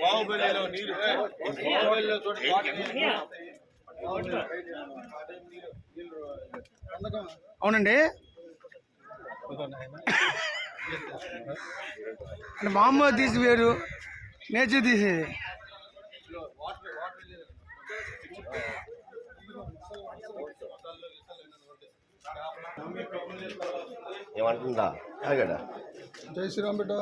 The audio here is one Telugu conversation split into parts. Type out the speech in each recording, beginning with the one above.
బాహుబలిలో నీరు. బాహుబలిలో అవునండి. అంటే మామూలు తీసి వేరు నేచర్ తీసేది. ఏమంటుందా? జై శ్రీరామ్ బిడ్డ.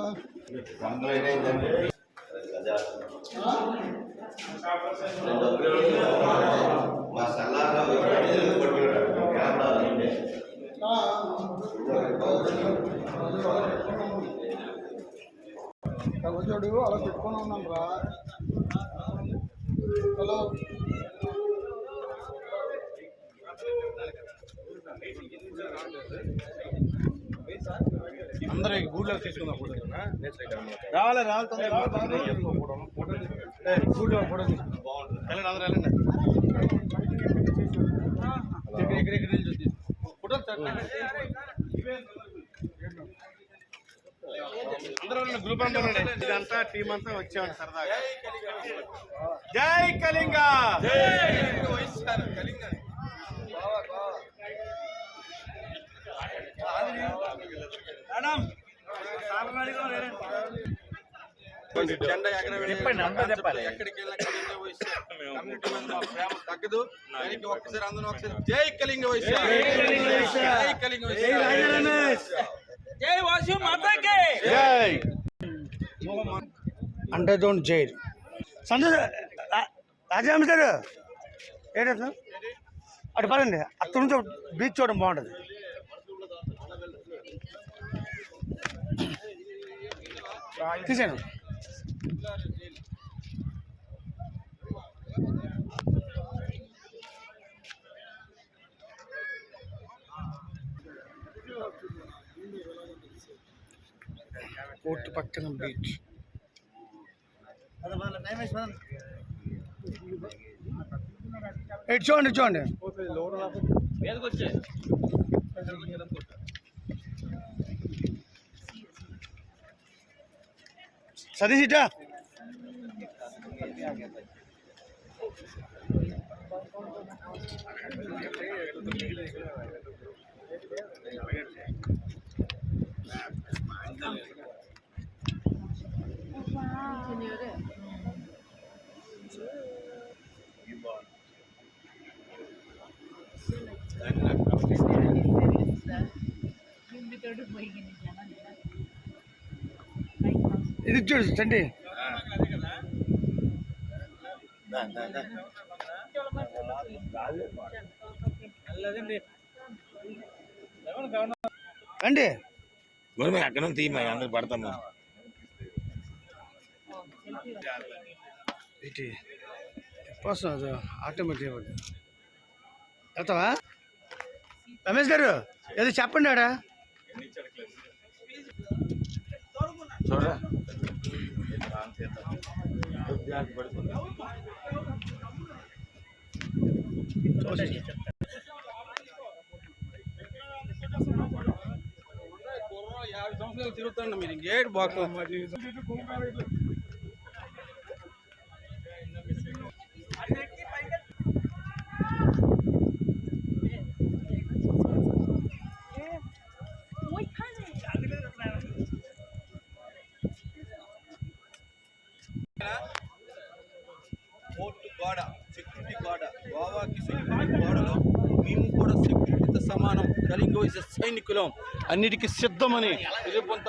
వచ్చాడు అలా పెట్టుకొని ఉన్నాను రా హలో అందరూ ఈ గూడ్లో తీసుకుందాం ఫోటో రావాలి రావాలి తొందరగా. ఏయ్, గూడ్లో ఫోటో తీసుకుందాం వెళ్ళండి అందరూ వెళ్ళండి ఇక్కడ ఇక్కడ ఇక్కడ నిల్చొని తీసుకో. ఫోటో అందరూ గ్రూప్ అంతా. ఇదంతా టీం అంతా వచ్చామండి సరదాగా. జై కళింగ. జెండా. ఎక్కడికి ప్రేమ తగ్గదు. ఒక్కసారి అందరూ ఒకసారి జై కళింగ వైశ్య జై కళింగ వైశ్య జై వాసు మాతాకి డోంట్ జైల్ సంతోష్ రాజామి గారు. ఏంటో సార్ అటు పదండి. అక్కడ నుంచి బీచ్ చూడడం బాగుంటుంది. తీసాను కోర్టు పక్కన బీచ్ ఇటు చూడండి ఇటు చూడండి సతీష్ ఇటా ఇది చూడు చండి రండి గురుమే అక్కడ తీయమా అందరు పడతాము. ఇటు ఆటోమేటిక్ వెళ్తావా? రమేష్ గారు ఏదో చెప్పండి ఆడ. చూడరా యాభై సంవత్సరాలు తిరుగుతున్నా మీరు ఇంకేడు బాకు కలింగ వయసు సైనికులం అన్నిటికీ సిద్ధమని రేపంత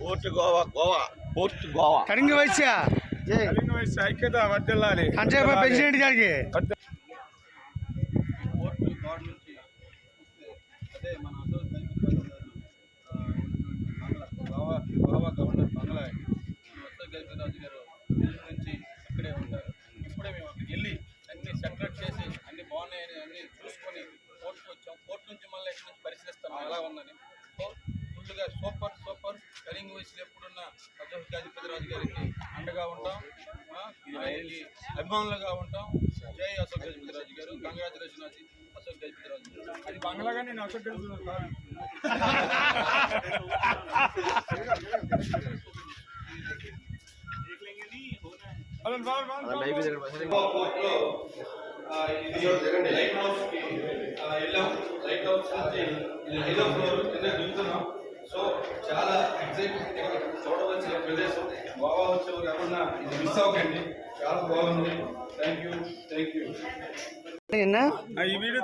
పోర్టు గోవా గోవా పోర్టు గోవా కరింగ వైశ్య ఐక్యత వర్దిల్లాలి కంచా ప్రెసిడెంట్ గారికి కోర్టు గోడ నుంచి అదే మన కరింగ్ వయసులో ఎప్పుడున్న అశోక్ గజపతిరాజు గారికి అండగా ఉంటాం. ఆయనకి అభిమానులుగా ఉంటాం. జై అశోక్ గజపతిరాజు గారు. కంగ్రాచులేషన్ అశోక్ గజపతిరాజు గారు. అది బంగ్లాగా నేను ఇది లైట్ హౌస్కి ఆ, వెళ్ళాం. లైట్ హౌస్ నుంచి ఇది ఐదో ఫ్లోర్ కింద దిగుతున్నాం. సో చాలా ఎగ్జైట్మెంట్ చూడవలసిన ప్రదేశం గోవా వచ్చేవారు ఎవరన్నా ఇది మిస్ అవ్వకండి చాలా బాగుంది థ్యాంక్ యూ థ్యాంక్ యూ నిన్న ఈ వీడియో